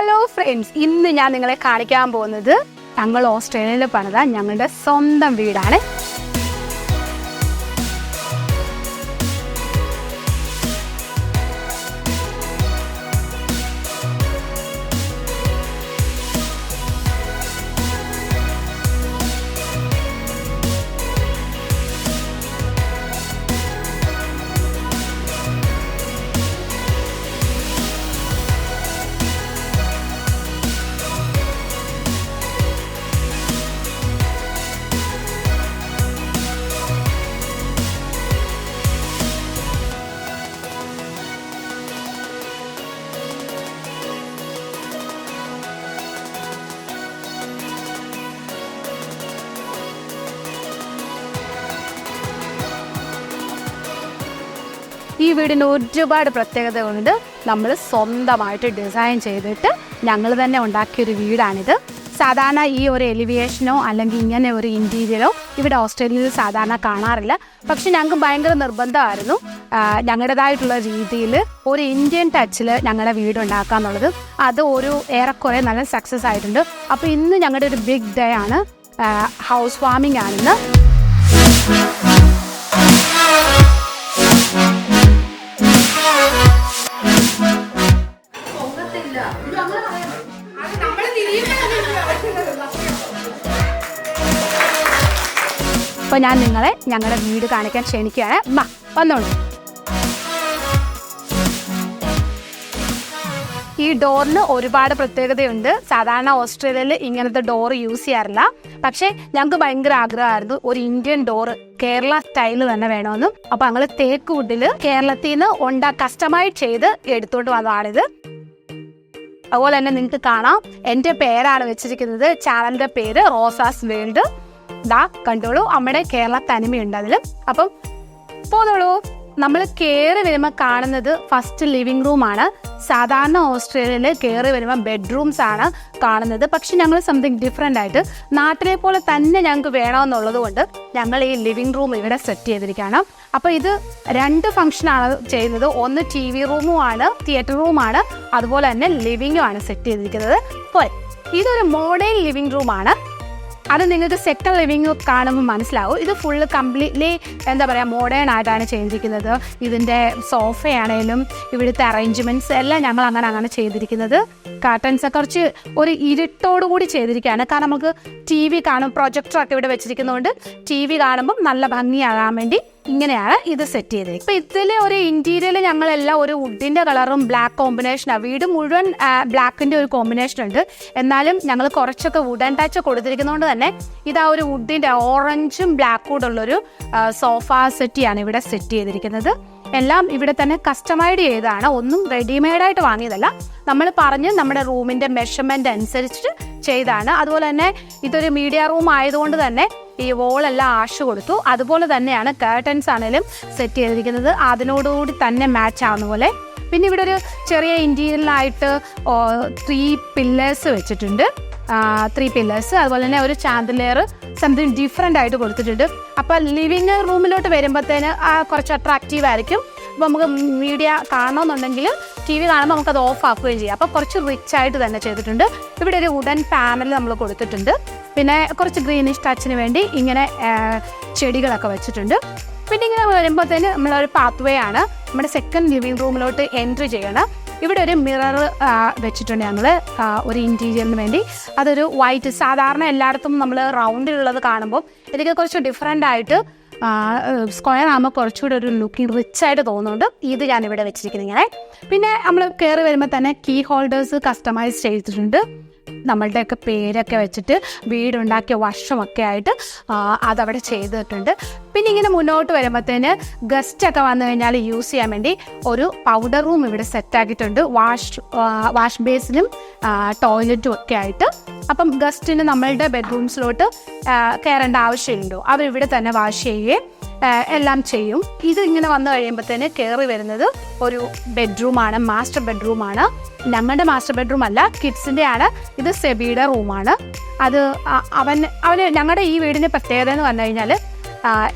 Hello friends ഇന്ന് ഞാൻ നിങ്ങളെ കാണിക്കാൻ പോകുന്നത് ഞങ്ങൾ ഓസ്ട്രേലിയയിൽ പണിത ഞങ്ങളുടെ സ്വന്തം വീടാണ്. ഈ വീടിന് ഒരുപാട് പ്രത്യേകത പ്രത്യേകതകളുണ്ട് നമ്മൾ സ്വന്തമായിട്ട് ഡിസൈൻ ചെയ്തിട്ട് ഞങ്ങൾ തന്നെ ഉണ്ടാക്കിയൊരു വീടാണിത്. സാധാരണ ഈ ഒരു എലിവിയേഷനോ അല്ലെങ്കിൽ ഇങ്ങനെ ഒരു ഇന്റീരിയറോ ഇവിടെ ഓസ്ട്രേലിയയിൽ സാധാരണ കാണാറില്ല. പക്ഷെ ഞങ്ങൾക്ക് ഭയങ്കര നിർബന്ധമായിരുന്നു. ഞങ്ങളുടേതായിട്ടുള്ള രീതിയിൽ ഒരു ഇന്ത്യൻ ടച്ചിൽ ഞങ്ങളുടെ വീട് ഉണ്ടാക്കുക എന്നുള്ളത്. അത് ഒരു ഏറെക്കുറെ നല്ല സക്സസ് ആയിട്ടുണ്ട്. അപ്പോൾ ഇന്ന് ഞങ്ങളുടെ ഒരു ബിഗ് ഡേ ആണ്. ഹൗസ് വാമിംഗ് ആണെന്ന്. അപ്പോൾ ഞാൻ നിങ്ങളെ ഞങ്ങളുടെ വീട് കാണിക്കാൻ ക്ഷണിക്കുകയാണ്. വാ വന്നോളൂ. ഈ ഡോറിന് ഒരുപാട് പ്രത്യേകതയുണ്ട്. സാധാരണ ഓസ്ട്രേലിയയിൽ ഇങ്ങനത്തെ ഡോർ യൂസ് ചെയ്യാറില്ല. പക്ഷേ ഞങ്ങൾക്ക് ഭയങ്കര ആഗ്രഹമായിരുന്നു ഒരു ഇന്ത്യൻ ഡോറ് കേരള സ്റ്റൈൽ തന്നെ വേണമെന്നും. അപ്പൊ ഞങ്ങൾ തേക്ക് വുഡിൽ കേരളത്തിൽ നിന്ന് ഉണ്ടാ കസ്റ്റമൈസ് ചെയ്ത് എടുത്തോണ്ട് വന്നതാണിത്. അതുപോലെ തന്നെ നിങ്ങൾക്ക് കാണാം. എന്റെ പേരാണ് വെച്ചിരിക്കുന്നത്. ചാനലിന്റെ പേര് റോസാസ് വേൾഡ്. ദാ കണ്ടോളൂ അമ്മയുടെ കേരള തനിമയുണ്ട് അതിൽ. അപ്പം പോന്നോളൂ. നമ്മൾ കയറി വരുമ്പോൾ കാണുന്നത് ഫസ്റ്റ് ലിവിംഗ് റൂമാണ് സാധാരണ ഓസ്ട്രേലിയയിൽ കയറി വരുമ്പോൾ ബെഡ്റൂംസ് ആണ് കാണുന്നത്. പക്ഷെ ഞങ്ങൾ സംതിങ് ഡിഫറെന്റ് ആയിട്ട് നാട്ടിലെ പോലെ തന്നെ ഞങ്ങൾക്ക് വേണമെന്നുള്ളത് കൊണ്ട് ഞങ്ങൾ ഈ ലിവിംഗ് റൂം ഇവിടെ സെറ്റ് ചെയ്തിരിക്കുകയാണ്. അപ്പോൾ ഇത് രണ്ട് ഫംഗ്ഷനാണ് ചെയ്യുന്നത്. ഒന്ന് ടി വി റൂമുമാണ് തിയേറ്റർ റൂമാണ് അതുപോലെ തന്നെ ലിവിങ്ങും ആണ് സെറ്റ് ചെയ്തിരിക്കുന്നത്. പോലെ ഇതൊരു മോഡേൺ ലിവിംഗ് റൂമാണ് അത് നിങ്ങൾക്ക് സെക്ടർ ലിവിങ് കാണുമ്പോൾ മനസ്സിലാവും. ഇത് ഫുള്ള് കംപ്ലീറ്റ്ലി എന്താ പറയുക മോഡേൺ ആയിട്ടാണ് ചെയ്തിരിക്കുന്നത്. ഇതിന്റെ സോഫയാണേലും ഇവിടുത്തെ അറേഞ്ച്മെന്റ്സ് എല്ലാം ഞങ്ങൾ അങ്ങനെ അങ്ങനെ ചെയ്തിരിക്കുന്നത്. കാർട്ടൻസ് കുറച്ച് ഒരു ഇരുട്ടോടു കൂടി ചെയ്തിരിക്കുകയാണ്. കാരണം നമുക്ക് ടി വി കാണും പ്രൊജക്ടറൊക്കെ ഇവിടെ വെച്ചിരിക്കുന്നതുകൊണ്ട് ടി വി കാണുമ്പം നല്ല ഭംഗിയാകാൻ വേണ്ടി ഇങ്ങനെയാണ് ഇത് സെറ്റ് ചെയ്തത് ഇപ്പൊ ഇതിലെ ഒരു ഇന്റീരിയറിൽ ഞങ്ങളെല്ലാം ഒരു വുഡിന്റെ കളറും ബ്ലാക്ക് കോമ്പിനേഷനാണ് വീട് മുഴുവൻ ബ്ലാക്കിന്റെ ഒരു കോമ്പിനേഷൻ ഉണ്ട്. എന്നാലും ഞങ്ങൾ കുറച്ചൊക്കെ വുഡൻ ടച്ച് കൊടുത്തിരിക്കുന്നതുകൊണ്ട് തന്നെ ഇത് ആ ഒരു വുഡിന്റെ ഓറഞ്ചും ബ്ലാക്കും കൂടെ ഉള്ളൊരു സോഫ സെറ്റിയാണ് ഇവിടെ സെറ്റ് ചെയ്തിരിക്കുന്നത്. എല്ലാം ഇവിടെ തന്നെ കസ്റ്റമൈഡ് ചെയ്താണ്. ഒന്നും റെഡിമെയ്ഡായിട്ട് വാങ്ങിയതല്ല. നമ്മൾ പറഞ്ഞ് നമ്മുടെ റൂമിന്റെ മെഷർമെന്റ് അനുസരിച്ചിട്ട് ചെയ്താണ്. അതുപോലെ തന്നെ ഇതൊരു മീഡിയ റൂം ആയതുകൊണ്ട് തന്നെ ഈ വോളെല്ലാം ആഷ് കൊടുത്തു. അതുപോലെ തന്നെയാണ് കേർട്ടൻസ് ആണെങ്കിലും സെറ്റ് ചെയ്തിരിക്കുന്നത്. അതിനോടുകൂടി തന്നെ മാച്ച് ആവുന്ന പോലെ. പിന്നെ ഇവിടെ ഒരു ചെറിയ ഇന്റീരിയലായിട്ട് ത്രീ പില്ലേഴ്സ് വെച്ചിട്ടുണ്ട്. ത്രീ പില്ലേഴ്സ് അതുപോലെ തന്നെ ഒരു ചാൻദലെയർ സംതിങ് ഡിഫറെന്റ് ആയിട്ട് കൊടുത്തിട്ടുണ്ട്. അപ്പോൾ ലിവിങ് റൂമിലോട്ട് വരുമ്പോഴത്തേന് കുറച്ച് അട്രാക്റ്റീവ് ആയിരിക്കും. അപ്പോൾ നമുക്ക് മീഡിയ കാണണമെന്നുണ്ടെങ്കിൽ ടി വി കാണുമ്പോൾ നമുക്കത് ഓഫ് ആക്കുകയും ചെയ്യാം. അപ്പോൾ കുറച്ച് റിച്ച് ആയിട്ട് തന്നെ ചെയ്തിട്ടുണ്ട്. ഇവിടെ ഒരു വുഡൻ പാനൽ നമ്മൾ കൊടുത്തിട്ടുണ്ട്. പിന്നെ കുറച്ച് ഗ്രീനിഷ് ടച്ചിന് വേണ്ടി ഇങ്ങനെ ചെടികളൊക്കെ വെച്ചിട്ടുണ്ട്. പിന്നെ ഇങ്ങനെ വരുമ്പോഴത്തേന് നമ്മളൊരു പാത്വേ ആണ്. നമ്മുടെ സെക്കൻഡ് ലിവിങ് റൂമിലോട്ട് എൻട്രി ചെയ്യണം. ഇവിടെ ഒരു മിറർ വെച്ചിട്ടുണ്ട് ഞങ്ങൾ ഒരു ഇന്റീരിയറിന് വേണ്ടി. അതൊരു വൈറ്റ് സാധാരണ എല്ലായിടത്തും നമ്മൾ റൗണ്ടിലുള്ളത് കാണുമ്പോൾ ഇതൊക്കെ കുറച്ച് ഡിഫറെന്റ് ആയിട്ട് സ്ക്വയർ ആകുമ്പോൾ കുറച്ചുകൂടി ഒരു ലുക്കിംഗ് റിച്ച് ആയിട്ട് തോന്നുന്നുണ്ട്. ഇത് ഞാൻ ഇവിടെ വെച്ചിരിക്കുന്നത് ഇങ്ങനെ. പിന്നെ നമ്മൾ കയറി വരുമ്പോൾ തന്നെ കീ ഹോൾഡേഴ്സ് കസ്റ്റമൈസ് ചെയ്തിട്ടുണ്ട്. നമ്മളുടെയൊക്കെ പേരൊക്കെ വെച്ചിട്ട് വീടുണ്ടാക്കിയ വർഷമൊക്കെ ആയിട്ട് അതവിടെ ചെയ്തിട്ടുണ്ട്. പിന്നെ ഇങ്ങനെ മുന്നോട്ട് വരുമ്പോഴത്തേന് ഗസ്റ്റ് ഒക്കെ വന്നു കഴിഞ്ഞാൽ യൂസ് ചെയ്യാൻ വേണ്ടി ഒരു പൗഡർ റൂം ഇവിടെ സെറ്റ് ആക്കിയിട്ടുണ്ട്. വാഷ് വാഷ് ബേസിനും ടോയ്ലറ്റും ഒക്കെ ആയിട്ട്. അപ്പം ഗസ്റ്റിന് നമ്മളുടെ ബെഡ്റൂംസിലോട്ട് കയറേണ്ട ആവശ്യമുണ്ടോ. അവരിവിടെ തന്നെ വാഷ് ചെയ്യുകയും എല്ലാം ചെയ്യും. ഇത് ഇങ്ങനെ വന്നു കഴിയുമ്പോഴത്തേന് കയറി വരുന്നത് ഒരു ബെഡ്റൂമാണ് മാസ്റ്റർ ബെഡ്റൂമാണ് ഞങ്ങളുടെ മാസ്റ്റർ ബെഡ്റൂം അല്ല കിഡ്സിന്റെ ആണ് ഇത് സെബിയുടെ റൂമാണ് അത് അവൻ അവന് ഞങ്ങളുടെ ഈ വീടിന്റെ പ്രത്യേകത എന്ന് പറഞ്ഞു കഴിഞ്ഞാൽ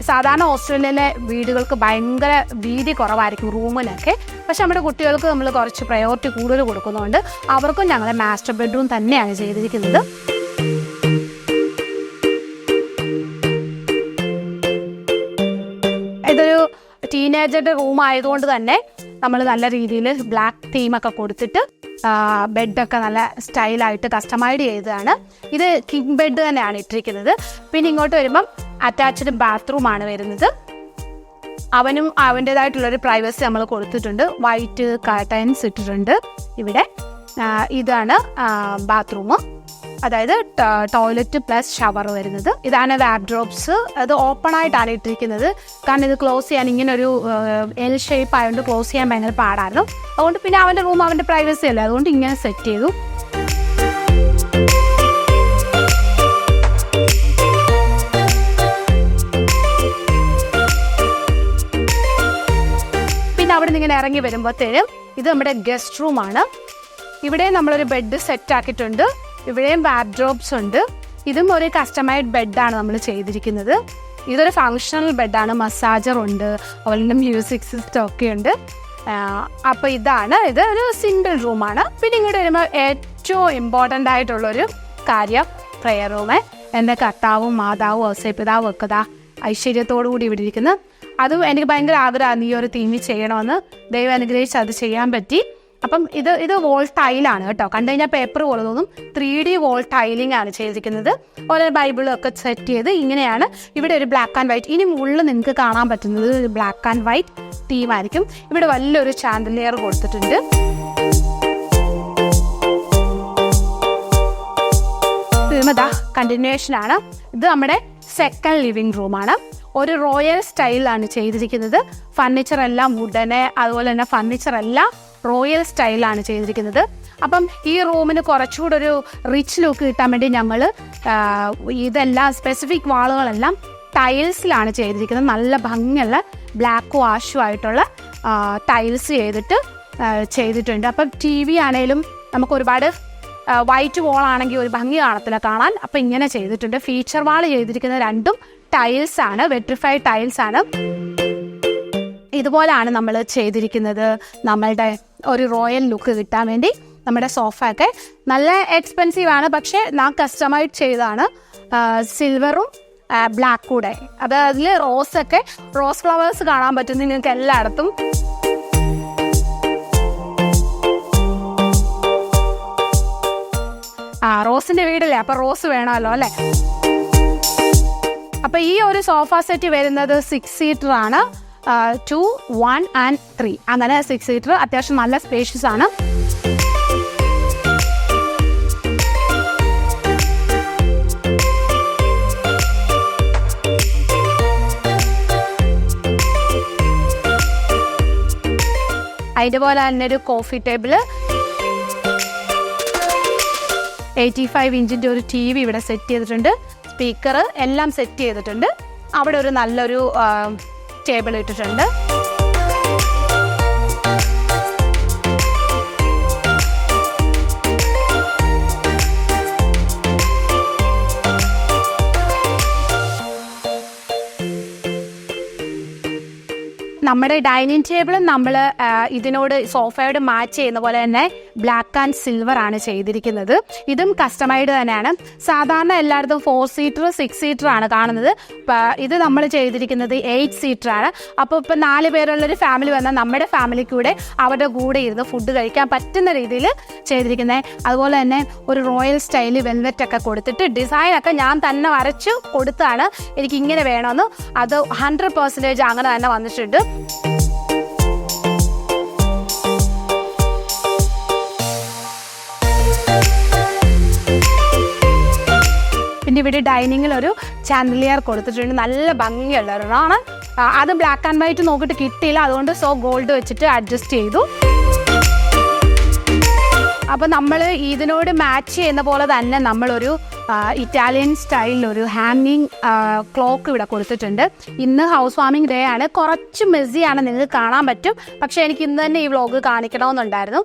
സാധാരണ ഹോസ്റ്റലിലെ വീടുകൾക്ക് ഭയങ്കര വീതി കുറവായിരിക്കും റൂമിനൊക്കെ. പക്ഷെ നമ്മുടെ കുട്ടികൾക്ക് നമ്മൾ കുറച്ച് പ്രയോറിറ്റി കൂടുതൽ കൊടുക്കുന്നതുകൊണ്ട് അവർക്കും ഞങ്ങൾ മാസ്റ്റർ ബെഡ്റൂം തന്നെയാണ് ചെയ്തിരിക്കുന്നത്. ഇതൊരു ടീനേജറുടെ റൂം ആയതുകൊണ്ട് തന്നെ നമ്മൾ നല്ല രീതിയിൽ ബ്ലാക്ക് തീമൊക്കെ കൊടുത്തിട്ട് ബെഡൊക്കെ നല്ല സ്റ്റൈലായിട്ട് കസ്റ്റമൈഡ് ചെയ്തതാണ്. ഇത് കിങ് ബെഡ് തന്നെയാണ് ഇട്ടിരിക്കുന്നത്. പിന്നെ ഇങ്ങോട്ട് വരുമ്പം അറ്റാച്ച്ഡ് ബാത്റൂമാണ് വരുന്നത്. അവനും അവന്റെതായിട്ടുള്ളൊരു പ്രൈവസി നമ്മൾ കൊടുത്തിട്ടുണ്ട്. വൈറ്റ് കർട്ടൻസ് ഇട്ടിട്ടുണ്ട്. ഇവിടെ ഇതാണ് ബാത്റൂം അതായത് ടോയ്ലറ്റ് പ്ലസ് ഷവർ വരുന്നത്. ഇതാണ് വാബ്ഡ്രോപ്സ് അത് ഓപ്പൺ ആയിട്ടാണ് ഇട്ടിരിക്കുന്നത്. കാരണം ഇത് ക്ലോസ് ചെയ്യാൻ ഇങ്ങനെ ഒരു എൽ ഷേപ്പ് ആയതുകൊണ്ട് ക്ലോസ് ചെയ്യാൻ ഭയങ്കര പാടായിരുന്നു. അതുകൊണ്ട് പിന്നെ അവന്റെ റൂം അവന്റെ പ്രൈവസി അല്ലേ? അതുകൊണ്ട് ഇങ്ങനെ സെറ്റ് ചെയ്തു. അവിടെ നിന്ന് ഇങ്ങനെ ഇറങ്ങി വരുമ്പോഴത്തേനും ഇത് നമ്മുടെ ഗസ്റ്റ് റൂമാണ് ഇവിടെ നമ്മളൊരു ബെഡ് സെറ്റ് ആക്കിയിട്ടുണ്ട്. ഇവിടെയും വാർഡ്രോബ്സ് ഉണ്ട്. ഇതും ഒരു കസ്റ്റമൈഡ് ബെഡാണ് നമ്മൾ ചെയ്തിരിക്കുന്നത്. ഇതൊരു ഫങ്ഷണൽ ബെഡാണ് മസാജർ ഉണ്ട്. അതുപോലെ തന്നെ മ്യൂസിക് സിസ്റ്റം ഒക്കെ ഉണ്ട്. അപ്പോൾ ഇതാണ്. ഇത് ഒരു സിംഗിൾ റൂമാണ് പിന്നെ ഇങ്ങോട്ട് വരുമ്പോൾ ഏറ്റവും ഇമ്പോർട്ടന്റ് ആയിട്ടുള്ളൊരു കാര്യം പ്രെയർ റൂമേ എന്റെ കർത്താവും മാതാവും ഔസേപിതാവും ഒക്കെ ഐശ്വര്യത്തോടു കൂടി ഇവിടെ ഇരിക്കുന്നു. അതും എനിക്ക് ഭയങ്കര ആഗ്രഹമാണ് ഈ ഒരു തീമിൽ ചെയ്യണമെന്ന്. ദൈവം അനുഗ്രഹിച്ച് അത് ചെയ്യാൻ പറ്റി. അപ്പം ഇത് ഇത് വോൾ ടൈലാണ് കേട്ടോ. കണ്ടു കഴിഞ്ഞാൽ പേപ്പർ പോലെ തോന്നും. ത്രീ ഡി വോൾ ടൈലിംഗ് ആണ് ചെയ്തിരിക്കുന്നത്. ഓരോ ബൈബിളും ഒക്കെ സെറ്റ് ചെയ്ത് ഇങ്ങനെയാണ്. ഇവിടെ ഒരു ബ്ലാക്ക് ആൻഡ് വൈറ്റ് ഇനി മുകളിൽ നിങ്ങൾക്ക് കാണാൻ പറ്റുന്നത് ഒരു ബ്ലാക്ക് ആൻഡ് വൈറ്റ് തീമായിരിക്കും ഇവിടെ വലിയൊരു ചാൻഡലിയർ കൊടുത്തിട്ടുണ്ട്. ഇതാ കണ്ടിന്യൂവേഷൻ ആണ്. ഇത് നമ്മുടെ സെക്കൻഡ് ലിവിംഗ് റൂമാണ് ഒരു റോയൽ സ്റ്റൈലാണ് ചെയ്തിരിക്കുന്നത്. ഫർണിച്ചർ എല്ലാം വുഡന് അതുപോലെ തന്നെ ഫർണിച്ചർ എല്ലാം റോയൽ സ്റ്റൈലാണ് ചെയ്തിരിക്കുന്നത്. അപ്പം ഈ റൂമിന് കുറച്ചുകൂടെ ഒരു റിച്ച് ലുക്ക് കിട്ടാൻ വേണ്ടി ഞങ്ങൾ ഇതെല്ലാം സ്പെസിഫിക് വാളുകളെല്ലാം ടൈൽസിലാണ് ചെയ്തിരിക്കുന്നത്. നല്ല ഭംഗിയുള്ള ബ്ലാക്ക് വാഷും ആയിട്ടുള്ള ടൈൽസ് ചെയ്തിട്ട് ചെയ്തിട്ടുണ്ട്. അപ്പം ടി വി ആണേലും നമുക്ക് ഒരുപാട് വൈറ്റ് വോളാണെങ്കിൽ ഒരു ഭംഗി കാണത്തില്ല കാണാൻ. അപ്പം ഇങ്ങനെ ചെയ്തിട്ടുണ്ട്. ഫീച്ചർ വാൾ ചെയ്തിരിക്കുന്ന രണ്ടും ടൈൽസ് ആണ് വെട്രിഫൈഡ് ടൈൽസ് ആണ്. ഇതുപോലാണ് നമ്മൾ ചെയ്തിരിക്കുന്നത്. നമ്മളുടെ ഒരു റോയൽ ലുക്ക് കിട്ടാൻ വേണ്ടി നമ്മുടെ സോഫ ഒക്കെ നല്ല എക്സ്പെൻസീവ് ആണ് പക്ഷേ ഞാൻ കസ്റ്റമൈസ് ചെയ്താണ് സിൽവറും ബ്ലാക്ക് കൂടെ. അത് അതിൽ റോസ് ഒക്കെ റോസ് ഫ്ലവേഴ്സ് കാണാൻ പറ്റും നിങ്ങൾക്ക് എല്ലായിടത്തും. ആ റോസിന്റെ വീടല്ലേ? അപ്പൊ റോസ് വേണമല്ലോ അല്ലേ? അപ്പൊ ഈ ഒരു സോഫ സെറ്റ് വരുന്നത് സിക്സ് സീറ്റർ ആണ്. ടു വൺ ആൻഡ് ത്രീ അങ്ങനെ സിക്സ് സീറ്റർ അത്യാവശ്യം നല്ല സ്പേഷ്യസ് ആണ്. അതിന്റെ പോലെ തന്നെ ഒരു കോഫി ടേബിൾ എയ്റ്റി ഫൈവ് ഇഞ്ചിന്റെ ഒരു ടി വി ഇവിടെ സെറ്റ് ചെയ്തിട്ടുണ്ട്. സ്പീക്കർ എല്ലാം സെറ്റ് ചെയ്തിട്ടുണ്ട്. അവിടെ ഒരു നല്ലൊരു ടേബിൾ ഇട്ടിട്ടുണ്ട്. നമ്മുടെ ഡൈനിങ് ടേബിളും നമ്മൾ ഇതിനോട് സോഫയോട് മാച്ച് ചെയ്യുന്ന പോലെ തന്നെ ബ്ലാക്ക് ആൻഡ് സിൽവർ ആണ് ചെയ്തിരിക്കുന്നത്. ഇതും കസ്റ്റമൈഡ് തന്നെയാണ്. സാധാരണ എല്ലായിടത്തും ഫോർ സീറ്റർ സിക്സ് സീറ്റർ ആണ് കാണുന്നത്. ഇത് നമ്മൾ ചെയ്തിരിക്കുന്നത് എയ്റ്റ് സീറ്റർ ആണ്. അപ്പോൾ ഇപ്പം നാല് പേരുള്ളൊരു ഫാമിലി വന്നാൽ നമ്മുടെ ഫാമിലിക്ക് കൂടെ അവരുടെ കൂടെ ഇരുന്ന് ഫുഡ് കഴിക്കാൻ പറ്റുന്ന രീതിയിൽ ചെയ്തിരിക്കുന്നത് അതുപോലെ തന്നെ ഒരു റോയൽ സ്റ്റൈൽ വെൽവെറ്റ് ഒക്കെ കൊടുത്തിട്ട് ഡിസൈൻ ഒക്കെ ഞാൻ തന്നെ വരച്ചു കൊടുത്താണ്. എനിക്ക് ഇങ്ങനെ വേണമെന്ന്. അത് ഹൺഡ്രഡ് പെർസെന്റേജ് അങ്ങനെ തന്നെ വന്നിട്ടുണ്ട്. പിന്നെ ഇവിടെ ഡൈനിങ്ങിൽ ഒരു ചാൻഡലിയർ കൊടുത്തിട്ടുണ്ട്. നല്ല ഭംഗിയുള്ള ഒരെണ്ണമാണ്. അത് ബ്ലാക്ക് ആൻഡ് വൈറ്റ് നോക്കിയിട്ട് കിട്ടിയില്ല. അതുകൊണ്ട് സോ ഗോൾഡ് വെച്ചിട്ട് അഡ്ജസ്റ്റ് ചെയ്തു. അപ്പോൾ നമ്മൾ ഇതിനോട് മാച്ച് ചെയ്യുന്ന പോലെ തന്നെ നമ്മളൊരു ഇറ്റാലിയൻ സ്റ്റൈലിൽ ഒരു ഹാങ്ങിങ് ക്ലോക്ക് ഇവിടെ കൊടുത്തിട്ടുണ്ട്. ഇന്ന് ഹൗസ് വാമിംഗ് ഡേ ആണ്. കുറച്ച് മെസ്സിയാണ് നിങ്ങൾക്ക് കാണാൻ പറ്റും. പക്ഷെ എനിക്ക് ഇന്ന് തന്നെ ഈ വ്ളോഗ് കാണിക്കണമെന്നുണ്ടായിരുന്നു.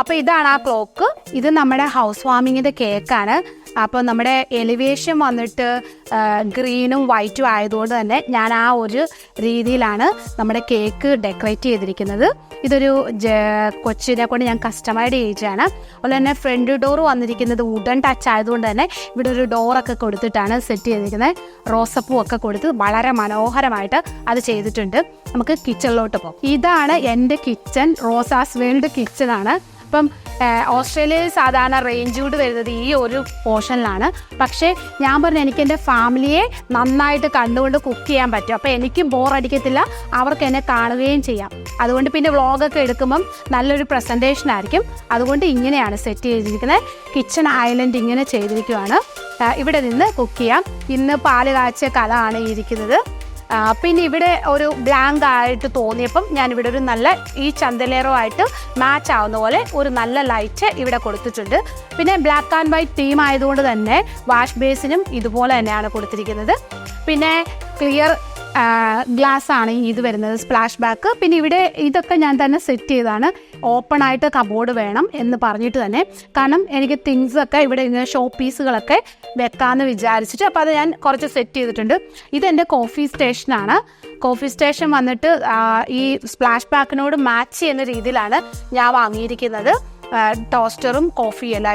അപ്പോൾ ഇതാണ് ആ ക്ലോക്ക് ഇത് നമ്മുടെ ഹൗസ് വാമിങ്ങിന്റെ കേക്കാണ് അപ്പോൾ നമ്മുടെ എലിവേഷൻ വന്നിട്ട് ഗ്രീനും വൈറ്റും ആയതുകൊണ്ട് തന്നെ ഞാൻ ആ ഒരു രീതിയിലാണ് നമ്മുടെ കേക്ക് ഡെക്കറേറ്റ് ചെയ്തിരിക്കുന്നത്. ഇതൊരു കൊച്ചിനെ കൊണ്ട് ഞാൻ കസ്റ്റമൈഡ് ചെയ്യിച്ചാണ് അതുപോലെ തന്നെ ഫ്രണ്ട് ഡോർ വന്നിരിക്കുന്നത് വുഡൻ ടച്ച് ആയതുകൊണ്ട് തന്നെ ഇവിടെ ഒരു ഡോറൊക്കെ കൊടുത്തിട്ടാണ് സെറ്റ് ചെയ്തിരിക്കുന്നത്. റോസപ്പൂ ഒക്കെ കൊടുത്ത് വളരെ മനോഹരമായിട്ട് അത് ചെയ്തിട്ടുണ്ട്. നമുക്ക് കിച്ചണിലോട്ട് പോകാം. ഇതാണ് എന്റെ കിച്ചൺ റോസാസ് വേൾഡ് കിച്ചൺ ആണ്. അപ്പം ഓസ്ട്രേലിയയിൽ സാധാരണ റേഞ്ച് കൂട് വരുന്നത് ഈ ഒരു പോർഷനിലാണ് പക്ഷേ ഞാൻ പറഞ്ഞു എനിക്ക് എന്റെ ഫാമിലിയെ നന്നായിട്ട് കണ്ടുകൊണ്ട് കുക്ക് ചെയ്യാൻ പറ്റും. അപ്പോൾ എനിക്കും ബോറടിക്കത്തില്ല അവർക്ക് എന്നെ കാണുകയും ചെയ്യാം. അതുകൊണ്ട് പിന്നെ വ്ളോഗൊക്കെ എടുക്കുമ്പം നല്ലൊരു പ്രസന്റേഷൻ ആയിരിക്കും. അതുകൊണ്ട് ഇങ്ങനെയാണ് സെറ്റ് ചെയ്തിരിക്കുന്നത്. കിച്ചൺ ഐലൻഡ് ഇങ്ങനെ ചെയ്തിരിക്കുകയാണ് ഇവിടെ നിന്ന് കുക്ക് ചെയ്യാം. ഇന്ന് പാൽ കാച്ചിയ കലമാണ് ഇരിക്കുന്നത്. പിന്നെ ഇവിടെ ഒരു ബ്ലാങ്ക് ആയിട്ട് തോന്നിയപ്പം ഞാൻ ഇവിടെ ഒരു നല്ല ഈ ചന്തലേറോ ആയിട്ട് മാച്ച് ആവുന്ന പോലെ ഒരു നല്ല ലൈറ്റ് ഇവിടെ കൊടുത്തിട്ടുണ്ട്. പിന്നെ ബ്ലാക്ക് ആൻഡ് വൈറ്റ് തീം ആയതുകൊണ്ട് തന്നെ വാഷ് ബേസിനും ഇതുപോലെ തന്നെയാണ് കൊടുത്തിരിക്കുന്നത്. പിന്നെ ക്ലിയർ ഗ്ലാസ് ആണ് ഇത് വരുന്നത് സ്പ്ലാഷ് ബാക്ക് പിന്നെ ഇവിടെ ഇതൊക്കെ ഞാൻ തന്നെ സെറ്റ് ചെയ്താണ് ഓപ്പൺ ആയിട്ട് കബോർഡ് വേണം എന്ന് പറഞ്ഞിട്ട് തന്നെ. കാരണം എനിക്ക് തിങ്സ് ഒക്കെ ഇവിടെ ഇങ്ങനെ ഷോ പീസുകളൊക്കെ വെക്കാമെന്ന് വിചാരിച്ചിട്ട് അപ്പോൾ അത് ഞാൻ കുറച്ച് സെറ്റ് ചെയ്തിട്ടുണ്ട്. ഇതെന്റെ കോഫി സ്റ്റേഷനാണ് കോഫി സ്റ്റേഷൻ വന്നിട്ട് ഈ സ്പ്ലാഷ് പാക്കിനോട് മാച്ച് ചെയ്യുന്ന രീതിയിലാണ് ഞാൻ വാങ്ങിയിരിക്കുന്നത്. ടോസ്റ്ററും കോഫി എല്ലാം